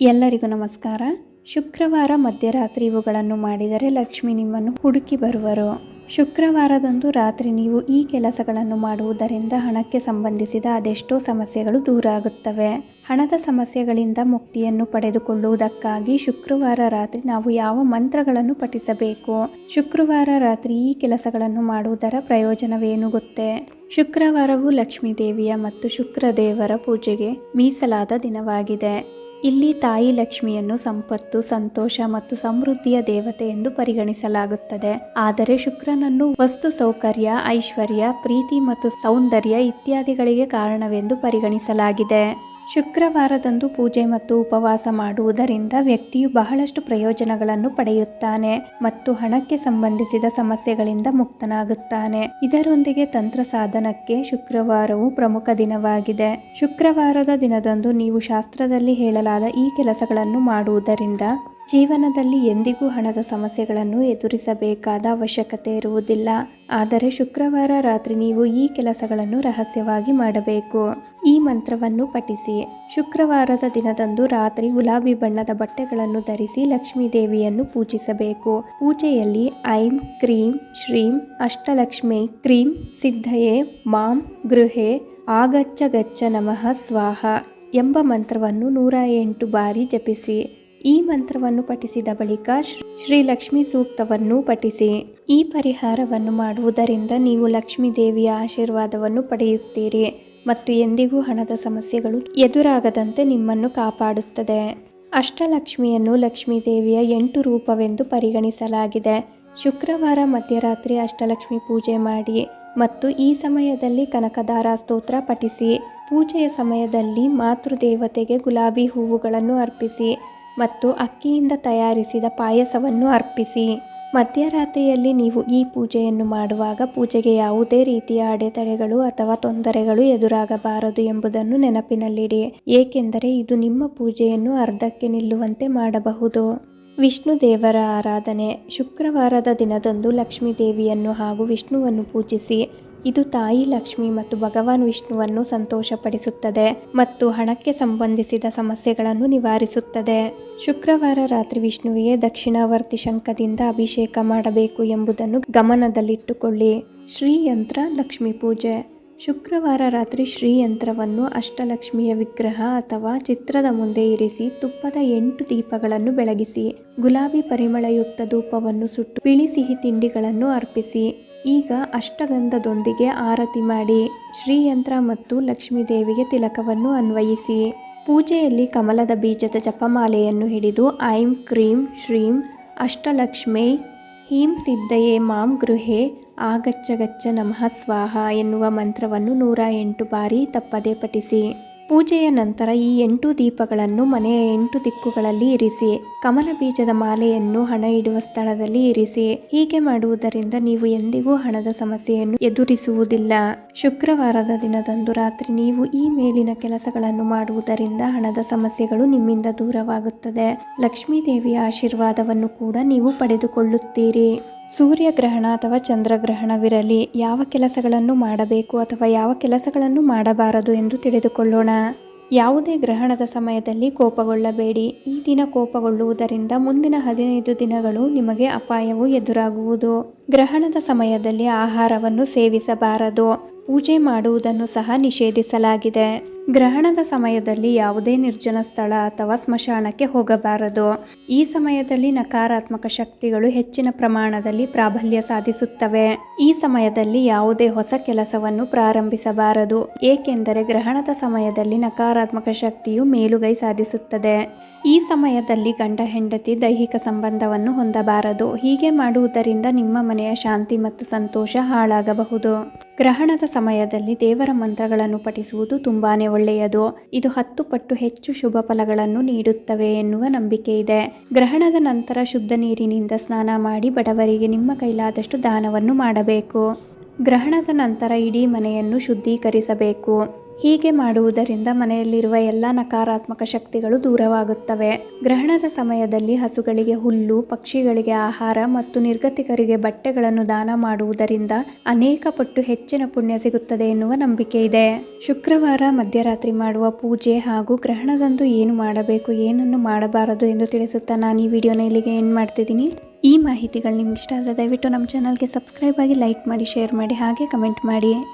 ಎಲ್ಲರಿಗೂ ನಮಸ್ಕಾರ. ಶುಕ್ರವಾರ ಮಧ್ಯರಾತ್ರಿ ಇವುಗಳನ್ನು ಮಾಡಿದರೆ ಲಕ್ಷ್ಮಿ ನಿಮ್ಮನ್ನು ಹುಡುಕಿ ಬರುವರು. ಶುಕ್ರವಾರದಂದು ರಾತ್ರಿ ನೀವು ಈ ಕೆಲಸಗಳನ್ನು ಮಾಡುವುದರಿಂದ ಹಣಕ್ಕೆ ಸಂಬಂಧಿಸಿದ ಅದೆಷ್ಟೋ ಸಮಸ್ಯೆಗಳು ದೂರ ಆಗುತ್ತವೆ ಹಣದ ಸಮಸ್ಯೆಗಳಿಂದ ಮುಕ್ತಿಯನ್ನು ಪಡೆದುಕೊಳ್ಳುವುದಕ್ಕಾಗಿ ಶುಕ್ರವಾರ ರಾತ್ರಿ ನಾವು ಯಾವ ಮಂತ್ರಗಳನ್ನು ಪಠಿಸಬೇಕು? ಶುಕ್ರವಾರ ರಾತ್ರಿ ಈ ಕೆಲಸಗಳನ್ನು ಮಾಡುವುದರ ಪ್ರಯೋಜನವೇನು ಗೊತ್ತೇ? ಶುಕ್ರವಾರವು ಲಕ್ಷ್ಮೀ ದೇವಿಯ ಮತ್ತು ಶುಕ್ರದೇವರ ಪೂಜೆಗೆ ಮೀಸಲಾದ ದಿನವಾಗಿದೆ. ಇಲ್ಲಿ ತಾಯಿ ಲಕ್ಷ್ಮಿಯನ್ನು ಸಂಪತ್ತು, ಸಂತೋಷ ಮತ್ತು ಸಮೃದ್ಧಿಯ ದೇವತೆ ಎಂದು ಪರಿಗಣಿಸಲಾಗುತ್ತದೆ. ಆದರೆ ಶುಕ್ರನನ್ನು ವಸ್ತು ಸೌಕರ್ಯ, ಐಶ್ವರ್ಯ, ಪ್ರೀತಿ ಮತ್ತು ಸೌಂದರ್ಯ ಇತ್ಯಾದಿಗಳಿಗೆ ಕಾರಣವೆಂದು ಪರಿಗಣಿಸಲಾಗಿದೆ. ಶುಕ್ರವಾರದಂದು ಪೂಜೆ ಮತ್ತು ಉಪವಾಸ ಮಾಡುವುದರಿಂದ ವ್ಯಕ್ತಿಯು ಬಹಳಷ್ಟು ಪ್ರಯೋಜನಗಳನ್ನು ಪಡೆಯುತ್ತಾನೆ ಮತ್ತು ಹಣಕ್ಕೆ ಸಂಬಂಧಿಸಿದ ಸಮಸ್ಯೆಗಳಿಂದ ಮುಕ್ತನಾಗುತ್ತಾನೆ. ಇದರೊಂದಿಗೆ ತಂತ್ರ ಸಾಧನಕ್ಕೆ ಶುಕ್ರವಾರವು ಪ್ರಮುಖ ದಿನವಾಗಿದೆ. ಶುಕ್ರವಾರದ ದಿನದಂದು ನೀವು ಶಾಸ್ತ್ರದಲ್ಲಿ ಹೇಳಲಾದ ಈ ಕೆಲಸಗಳನ್ನು ಮಾಡುವುದರಿಂದ ಜೀವನದಲ್ಲಿ ಎಂದಿಗೂ ಹಣದ ಸಮಸ್ಯೆಗಳನ್ನು ಎದುರಿಸಬೇಕಾದ ಅವಶ್ಯಕತೆ ಇರುವುದಿಲ್ಲ. ಆದರೆ ಶುಕ್ರವಾರ ರಾತ್ರಿ ನೀವು ಈ ಕೆಲಸಗಳನ್ನು ರಹಸ್ಯವಾಗಿ ಮಾಡಬೇಕು. ಈ ಮಂತ್ರವನ್ನು ಪಠಿಸಿ. ಶುಕ್ರವಾರದ ದಿನದಂದು ರಾತ್ರಿ ಗುಲಾಬಿ ಬಣ್ಣದ ಬಟ್ಟೆಗಳನ್ನು ಧರಿಸಿ ಲಕ್ಷ್ಮೀ ದೇವಿಯನ್ನು ಪೂಜಿಸಬೇಕು. ಪೂಜೆಯಲ್ಲಿ ಐಂ, ಕ್ರೀಂ, ಶ್ರೀಂ, ಅಷ್ಟಲಕ್ಷ್ಮಿ, ಕ್ರೀಂ, ಸಿದ್ಧಯೇ, ಮಾಂ, ಗೃಹೆ ಆಗಚ್ಚ ಗಚ್ಚ ನಮಃ ಸ್ವಾಹ ಎಂಬ ಮಂತ್ರವನ್ನು ನೂರ ಎಂಟು ಬಾರಿ ಜಪಿಸಿ. ಈ ಮಂತ್ರವನ್ನು ಪಠಿಸಿದ ಬಳಿಕ ಶ್ರೀ ಲಕ್ಷ್ಮಿ ಸೂಕ್ತವನ್ನು ಪಠಿಸಿ. ಈ ಪರಿಹಾರವನ್ನು ಮಾಡುವುದರಿಂದ ನೀವು ಲಕ್ಷ್ಮೀ ದೇವಿಯ ಆಶೀರ್ವಾದವನ್ನು ಪಡೆಯುತ್ತೀರಿ ಮತ್ತು ಎಂದಿಗೂ ಹಣದ ಸಮಸ್ಯೆಗಳು ಎದುರಾಗದಂತೆ ನಿಮ್ಮನ್ನು ಕಾಪಾಡುತ್ತದೆ. ಅಷ್ಟಲಕ್ಷ್ಮಿಯನ್ನು ಲಕ್ಷ್ಮೀ ದೇವಿಯ ಎಂಟು ರೂಪವೆಂದು ಪರಿಗಣಿಸಲಾಗಿದೆ. ಶುಕ್ರವಾರ ಮಧ್ಯರಾತ್ರಿ ಅಷ್ಟಲಕ್ಷ್ಮಿ ಪೂಜೆ ಮಾಡಿ ಮತ್ತು ಈ ಸಮಯದಲ್ಲಿ ಕನಕದಾರ ಸ್ತೋತ್ರ ಪಠಿಸಿ. ಪೂಜೆಯ ಸಮಯದಲ್ಲಿ ಮಾತೃದೇವತೆಗೆ ಗುಲಾಬಿ ಹೂವುಗಳನ್ನು ಅರ್ಪಿಸಿ. ಮತ್ತು ಅಕ್ಕಿಯಿಂದ ತಯಾರಿಸಿದ ಪಾಯಸವನ್ನು ಅರ್ಪಿಸಿ. ಮಧ್ಯರಾತ್ರಿಯಲ್ಲಿ ನೀವು ಈ ಪೂಜೆಯನ್ನು ಮಾಡುವಾಗ ಪೂಜೆಗೆ ಯಾವುದೇ ರೀತಿಯ ಅಡೆತಡೆಗಳು ಅಥವಾ ತೊಂದರೆಗಳು ಎದುರಾಗಬಾರದು ಎಂಬುದನ್ನು ನೆನಪಿನಲ್ಲಿಡಿ. ಏಕೆಂದರೆ ಇದು ನಿಮ್ಮ ಪೂಜೆಯನ್ನು ಅರ್ಧಕ್ಕೆ ನಿಲ್ಲುವಂತೆ ಮಾಡಬಹುದು. ವಿಷ್ಣು ದೇವರ ಆರಾಧನೆ. ಶುಕ್ರವಾರದ ದಿನದಂದು ಲಕ್ಷ್ಮೀ ದೇವಿಯನ್ನು ಹಾಗೂ ವಿಷ್ಣುವನ್ನು ಪೂಜಿಸಿ. ಇದು ತಾಯಿ ಲಕ್ಷ್ಮಿ ಮತ್ತು ಭಗವಾನ್ ವಿಷ್ಣುವನ್ನು ಸಂತೋಷಪಡಿಸುತ್ತದೆ ಮತ್ತು ಹಣಕ್ಕೆ ಸಂಬಂಧಿಸಿದ ಸಮಸ್ಯೆಗಳನ್ನು ನಿವಾರಿಸುತ್ತದೆ. ಶುಕ್ರವಾರ ರಾತ್ರಿ ವಿಷ್ಣುವಿಗೆ ದಕ್ಷಿಣಾವರ್ತಿ ಶಂಖದಿಂದ ಅಭಿಷೇಕ ಮಾಡಬೇಕು ಎಂಬುದನ್ನು ಗಮನದಲ್ಲಿಟ್ಟುಕೊಳ್ಳಿ. ಶ್ರೀಯಂತ್ರ ಲಕ್ಷ್ಮಿ ಪೂಜೆ. ಶುಕ್ರವಾರ ರಾತ್ರಿ ಶ್ರೀಯಂತ್ರವನ್ನು ಅಷ್ಟಲಕ್ಷ್ಮಿಯ ವಿಗ್ರಹ ಅಥವಾ ಚಿತ್ರದ ಮುಂದೆ ಇರಿಸಿ ತುಪ್ಪದ ಎಂಟು ದೀಪಗಳನ್ನು ಬೆಳಗಿಸಿ, ಗುಲಾಬಿ ಪರಿಮಳಯುಕ್ತ ಧೂಪವನ್ನು ಸುಟ್ಟು, ಬಿಳಿ ಸಿಹಿ ತಿಂಡಿಗಳನ್ನು ಅರ್ಪಿಸಿ. ಈಗ ಅಷ್ಟಗಂಧದೊಂದಿಗೆ ಆರತಿ ಮಾಡಿ ಶ್ರೀಯಂತ್ರ ಮತ್ತು ಲಕ್ಷ್ಮೀದೇವಿಗೆ ತಿಲಕವನ್ನು ಅನ್ವಯಿಸಿ. ಪೂಜೆಯಲ್ಲಿ ಕಮಲದ ಬೀಜದ ಜಪಮಾಲೆಯನ್ನು ಹಿಡಿದು ಐಂ ಕ್ರೀಂ ಶ್ರೀಂ ಅಷ್ಟಲಕ್ಷ್ಮೇ ಹೀಂ ಸಿದ್ಧಯೇ ಮಾಂ ಗೃಹೇ ಆಗಚ್ಚ ಗಚ್ಚ ನಮಃ ಸ್ವಾಹ ಎನ್ನುವ ಮಂತ್ರವನ್ನು ನೂರ ಎಂಟು ಬಾರಿ ತಪ್ಪದೆ ಪಠಿಸಿ. ಪೂಜೆಯ ನಂತರ ಈ ಎಂಟು ದೀಪಗಳನ್ನು ಮನೆಯ ಎಂಟು ದಿಕ್ಕುಗಳಲ್ಲಿ ಇರಿಸಿ, ಕಮಲ ಬೀಜದ ಮಾಲೆಯನ್ನು ಹಣ ಇಡುವ ಸ್ಥಳದಲ್ಲಿ ಇರಿಸಿ. ಹೀಗೆ ಮಾಡುವುದರಿಂದ ನೀವು ಎಂದಿಗೂ ಹಣದ ಸಮಸ್ಯೆಯನ್ನು ಎದುರಿಸುವುದಿಲ್ಲ. ಶುಕ್ರವಾರದ ದಿನದಂದು ರಾತ್ರಿ ನೀವು ಈ ಮೇಲಿನ ಕೆಲಸಗಳನ್ನು ಮಾಡುವುದರಿಂದ ಹಣದ ಸಮಸ್ಯೆಗಳು ನಿಮ್ಮಿಂದ ದೂರವಾಗುತ್ತದೆ. ಲಕ್ಷ್ಮೀ ದೇವಿಯ ಆಶೀರ್ವಾದವನ್ನು ಕೂಡ ನೀವು ಪಡೆದುಕೊಳ್ಳುತ್ತೀರಿ. ಸೂರ್ಯಗ್ರಹಣ ಅಥವಾ ಚಂದ್ರಗ್ರಹಣವಿರಲಿ, ಯಾವ ಕೆಲಸಗಳನ್ನು ಮಾಡಬೇಕು ಅಥವಾ ಯಾವ ಕೆಲಸಗಳನ್ನು ಮಾಡಬಾರದು ಎಂದು ತಿಳಿದುಕೊಳ್ಳೋಣ. ಯಾವುದೇ ಗ್ರಹಣದ ಸಮಯದಲ್ಲಿ ಕೋಪಗೊಳ್ಳಬೇಡಿ. ಈ ದಿನ ಕೋಪಗೊಳ್ಳುವುದರಿಂದ ಮುಂದಿನ ಹದಿನೈದು ದಿನಗಳು ನಿಮಗೆ ಅಪಾಯವು ಎದುರಾಗುವುದು. ಗ್ರಹಣದ ಸಮಯದಲ್ಲಿ ಆಹಾರವನ್ನು ಸೇವಿಸಬಾರದು. ಪೂಜೆ ಮಾಡುವುದನ್ನು ಸಹ ನಿಷೇಧಿಸಲಾಗಿದೆ. ಗ್ರಹಣದ ಸಮಯದಲ್ಲಿ ಯಾವುದೇ ನಿರ್ಜನ ಸ್ಥಳ ಅಥವಾ ಸ್ಮಶಾನಕ್ಕೆ ಹೋಗಬಾರದು. ಈ ಸಮಯದಲ್ಲಿ ನಕಾರಾತ್ಮಕ ಶಕ್ತಿಗಳು ಹೆಚ್ಚಿನ ಪ್ರಮಾಣದಲ್ಲಿ ಪ್ರಾಬಲ್ಯ ಸಾಧಿಸುತ್ತವೆ. ಈ ಸಮಯದಲ್ಲಿ ಯಾವುದೇ ಹೊಸ ಕೆಲಸವನ್ನು ಪ್ರಾರಂಭಿಸಬಾರದು. ಏಕೆಂದರೆ ಗ್ರಹಣದ ಸಮಯದಲ್ಲಿ ನಕಾರಾತ್ಮಕ ಶಕ್ತಿಯು ಮೇಲುಗೈ ಸಾಧಿಸುತ್ತದೆ. ಈ ಸಮಯದಲ್ಲಿ ಗಂಡ, ಹೆಂಡತಿ ದೈಹಿಕ ಸಂಬಂಧವನ್ನು ಹೊಂದಬಾರದು. ಹೀಗೆ ಮಾಡುವುದರಿಂದ ನಿಮ್ಮ ಮನೆಯ ಶಾಂತಿ ಮತ್ತು ಸಂತೋಷ ಹಾಳಾಗಬಹುದು. ಗ್ರಹಣದ ಸಮಯದಲ್ಲಿ ದೇವರ ಮಂತ್ರಗಳನ್ನು ಪಠಿಸುವುದು ತುಂಬಾನೇ ಒಳ್ಳೆಯದು, ಇದು ಹತ್ತು ಪಟ್ಟು ಹೆಚ್ಚು ಶುಭ ಫಲಗಳನ್ನು ನೀಡುತ್ತವೆ ಎನ್ನುವ ನಂಬಿಕೆ ಇದೆ. ಗ್ರಹಣದ ನಂತರ ಶುದ್ಧ ನೀರಿನಿಂದ ಸ್ನಾನ ಮಾಡಿ ಬಡವರಿಗೆ ನಿಮ್ಮ ಕೈಲಾದಷ್ಟು ದಾನವನ್ನು ಮಾಡಬೇಕು. ಗ್ರಹಣದ ನಂತರ ಇಡೀ ಮನೆಯನ್ನು ಶುದ್ಧೀಕರಿಸಬೇಕು. ಹೀಗೆ ಮಾಡುವುದರಿಂದ ಮನೆಯಲ್ಲಿರುವ ಎಲ್ಲ ನಕಾರಾತ್ಮಕ ಶಕ್ತಿಗಳು ದೂರವಾಗುತ್ತವೆ. ಗ್ರಹಣದ ಸಮಯದಲ್ಲಿ ಹಸುಗಳಿಗೆ ಹುಲ್ಲು, ಪಕ್ಷಿಗಳಿಗೆ ಆಹಾರ ಮತ್ತು ನಿರ್ಗತಿಕರಿಗೆ ಬಟ್ಟೆಗಳನ್ನು ದಾನ ಮಾಡುವುದರಿಂದ ಅನೇಕ ಪಟ್ಟು ಹೆಚ್ಚಿನ ಪುಣ್ಯ ಸಿಗುತ್ತದೆ ಎನ್ನುವ ನಂಬಿಕೆ ಇದೆ. ಶುಕ್ರವಾರ ಮಧ್ಯರಾತ್ರಿ ಮಾಡುವ ಪೂಜೆ ಹಾಗೂ ಗ್ರಹಣದಂದು ಏನು ಮಾಡಬೇಕು, ಏನನ್ನು ಮಾಡಬಾರದು ಎಂದು ತಿಳಿಸುತ್ತಾ ನಾನು ಈ ವಿಡಿಯೋನ ಇಲ್ಲಿಗೆ ಏನು ಮಾಡ್ತಿದ್ದೀನಿ. ಈ ಮಾಹಿತಿಗಳು ನಿಮ್ಗೆ ಇಷ್ಟ ಆದರೆ ದಯವಿಟ್ಟು ನಮ್ಮ ಚಾನಲ್ಗೆ ಸಬ್ಸ್ಕ್ರೈಬ್ ಆಗಿ ಲೈಕ್ ಮಾಡಿ ಶೇರ್ ಮಾಡಿ, ಹಾಗೆ ಕಮೆಂಟ್ ಮಾಡಿ.